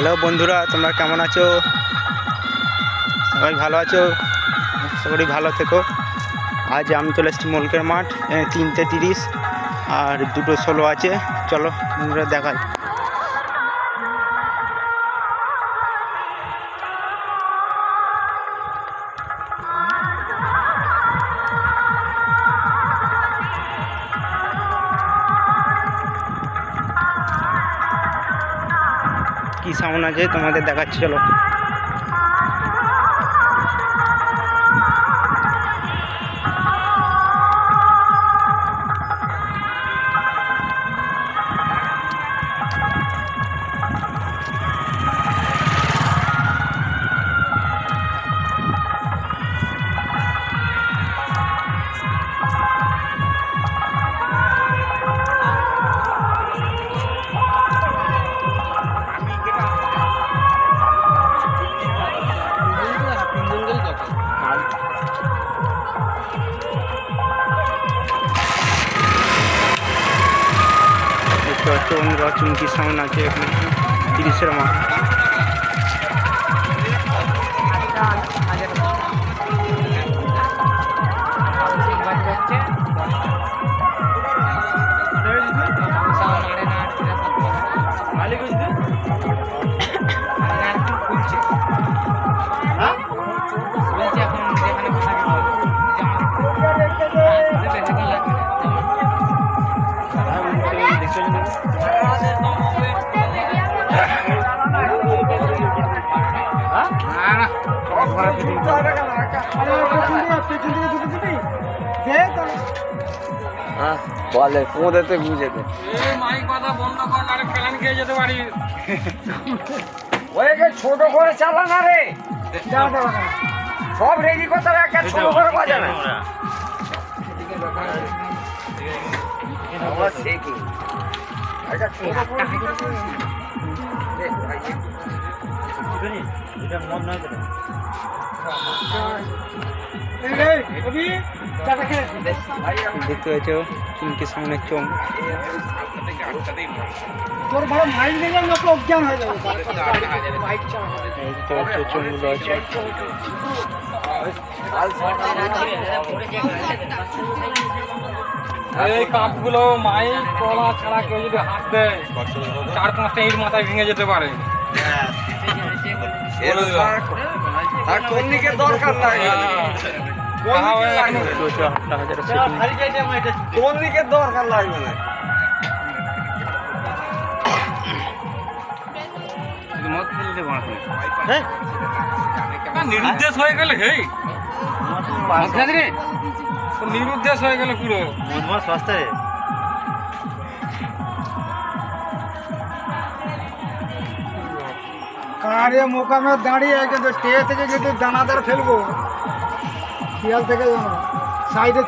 Hello বন্ধুরা, তোমরা কেমন আছো? সবাই ভালো আছো? সবাই ভালো থেকো। আজ আমি চলে এসেছি মলকের মাঠ তিনটে তিরিশ আর দুটো ষোলো আছে। চলো বন্ধুরা দেখাই। কি সাউন্ড আছে তোমাদের দেখাচ্ছি চলো। দেখতে পাচ্ছ বন্ধুরা চুমকি সাউন্ড আছে এখানে? তিরিশের মাঠ। বলে বুঝেতে ওই যে ছোট করে চালা না রে। সব রেডি করতে একটা ছোট করে বাজে না। আমার সেই দেখতে পাচ্ছ চুমকি সাউন্ডের চোম তোর হয়ে চোমগুলো আছে এই কাপগুলো মাইক কলা ছাড়া কেউ যদি হাত দেয় চার পাঁচটা ইট মাথায় ভেঙে যেতে পারে। দিকে দরকার নাই? কোন দিকে এখনো- লাগবে? দুশো আটটা হাজারের সেটিং। কোন দিকে দরকার লাগবে? না না, হয়ে। গেলে হেই। নিরুদ্দেশ হয়ে গেল পুরো। কারে মোকামে দাঁড়িয়ে কিন্তু স্টে থেকে কিন্তু দানাদার ফেলব। শিয়াল থেকে জানো। সাইডে